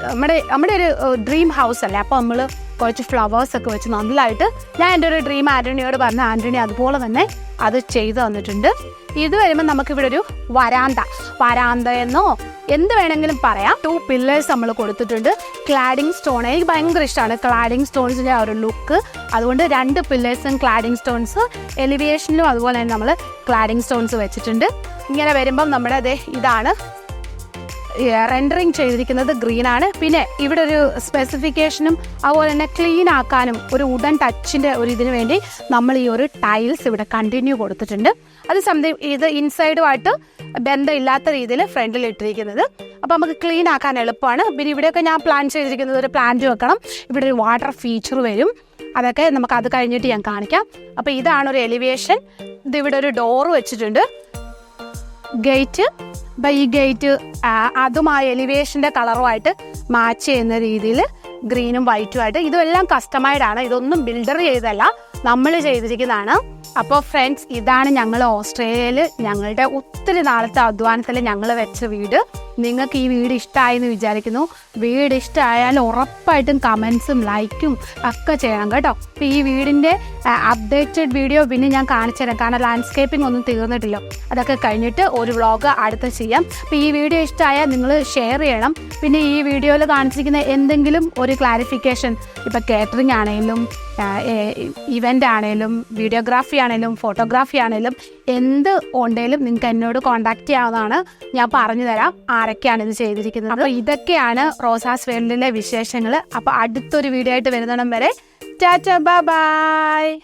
നമ്മുടെ നമ്മുടെ ഒരു ഡ്രീം ഹൗസ് അല്ലേ? അപ്പോൾ നമ്മൾ കുറച്ച് ഫ്ലവേഴ്സ് ഒക്കെ വെച്ച് നല്ലതായിട്ട് ഞാൻ എന്റെ ഒരു ഡ്രീം ആന്റണിയോട് പറഞ്ഞ ആന്റണി അതുപോലെ തന്നെ അത് ചെയ്തു തന്നിട്ടുണ്ട്. ഇത് വരുമ്പോൾ നമുക്കിവിടെ ഒരു വരാന്ത വരാന്ത എന്നോ എന്ത് വേണമെങ്കിലും പറയാം. ടു പില്ലേഴ്സ് നമ്മൾ കൊടുത്തിട്ടുണ്ട്. ക്ലാഡിങ് സ്റ്റോൺ എനിക്ക് ഭയങ്കര ഇഷ്ടമാണ് ക്ലാഡിങ് സ്റ്റോൺസിന്റെ ആ ഒരു ലുക്ക് അതുകൊണ്ട് രണ്ട് പില്ലേഴ്സും ക്ലാഡിങ് സ്റ്റോൺസ് എലിവേഷനിലും അതുപോലെ തന്നെ നമ്മൾ ക്ലാഡിങ് സ്റ്റോൺസ് വെച്ചിട്ടുണ്ട്. ഇങ്ങനെ വരുമ്പം നമ്മുടെ അതെ ഇതാണ്. റെൻഡറിങ് ചെയ്തിരിക്കുന്നത് ഗ്രീൻ ആണ്. പിന്നെ ഇവിടെ ഒരു സ്പെസിഫിക്കേഷനും അതുപോലെ തന്നെ ക്ലീൻ ആക്കാനും ഒരു ഉടൻ ടച്ചിന്റെ ഒരു ഇതിനു വേണ്ടി നമ്മൾ ഈ ഒരു ടൈൽസ് ഇവിടെ കണ്ടിന്യൂ കൊടുത്തിട്ടുണ്ട്. അത് സംതിങ് ഇത് ഇൻസൈഡുമായിട്ട് ബന്ധമില്ലാത്ത രീതിയിൽ ഫ്രണ്ടിൽ ഇട്ടിരിക്കുന്നത്. അപ്പോൾ നമുക്ക് ക്ലീൻ ആക്കാൻ എളുപ്പമാണ്. പിന്നെ ഇവിടെയൊക്കെ ഞാൻ പ്ലാൻ ചെയ്തിരിക്കുന്നത് ഒരു പ്ലാന്റ് വെക്കണം. ഇവിടെ ഒരു വാട്ടർ ഫീച്ചർ വരും. അതൊക്കെ നമുക്ക് അത് കഴിഞ്ഞിട്ട് ഞാൻ കാണിക്കാം. അപ്പോൾ ഇതാണ് ഒരു എലിവേഷൻ ഇത് ഇവിടെ ഒരു ഡോർ വെച്ചിട്ടുണ്ട്. ഗേറ്റ് അപ്പം ഈ ഗേറ്റ് അതും ആ എലിവേഷന്റെ കളറുമായിട്ട് മാച്ച് ചെയ്യുന്ന രീതിയിൽ ഗ്രീനും വൈറ്റും ആയിട്ട് ഇതെല്ലാം കസ്റ്റമൈഡ് ആണ്. ഇതൊന്നും ബിൽഡർ ചെയ്തല്ല നമ്മൾ ചെയ്തിരിക്കുന്നതാണ്. അപ്പോൾ ഫ്രണ്ട്സ് ഇതാണ് ഞങ്ങൾ ഓസ്ട്രേലിയയിൽ ഞങ്ങളുടെ ഒത്തിരി നാളത്തെ അധ്വാനത്തിൽ ഞങ്ങൾ വെച്ച വീട്. നിങ്ങൾക്ക് ഈ വീട് ഇഷ്ടമായി എന്ന് വിചാരിക്കുന്നു. വീട് ഇഷ്ടമായാൽ ഉറപ്പായിട്ടും കമൻസും ലൈക്കും ഒക്കെ ചെയ്യണം കേട്ടോ. അപ്പോൾ ഈ വീടിന്റെ അപ്ഡേറ്റഡ് വീഡിയോ പിന്നെ ഞാൻ കാണിച്ചു തരാം. കാരണം ലാൻഡ്സ്കേപ്പിംഗ് ഒന്നും തീർന്നിട്ടില്ല. അതൊക്കെ കഴിഞ്ഞിട്ട് ഒരു വ്ളോഗ് അടുത്ത് ചെയ്യാം. അപ്പോൾ ഈ വീഡിയോ ഇഷ്ടമായാൽ നിങ്ങൾ ഷെയർ ചെയ്യണം. പിന്നെ ഈ വീഡിയോയിൽ കാണിച്ചിരിക്കുന്ന എന്തെങ്കിലും ഒരു ക്ലാരിഫിക്കേഷൻ ഇപ്പോൾ കേറ്ററിംഗ് ആണെങ്കിലും ഇവന്റ് ആണെങ്കിലും വീഡിയോഗ്രാഫി ആണെങ്കിലും ഫോട്ടോഗ്രാഫി ആണെങ്കിലും എന്ത് ഉണ്ടെങ്കിലും നിങ്ങൾക്ക് എന്നോട് കോൺടാക്ട് ചെയ്യാവുന്നതാണ്. ഞാൻ പറഞ്ഞു തരാം. ആരൊക്കെയാണ് ഇത് ചെയ്തിരിക്കുന്നത്. അപ്പോൾ ഇതൊക്കെയാണ് റോസാസ് വേൾഡിലെ വിശേഷങ്ങൾ അപ്പോൾ അടുത്തൊരു വീഡിയോ ആയിട്ട് വരുന്നിടം വരെ ടാറ്റ ബൈ.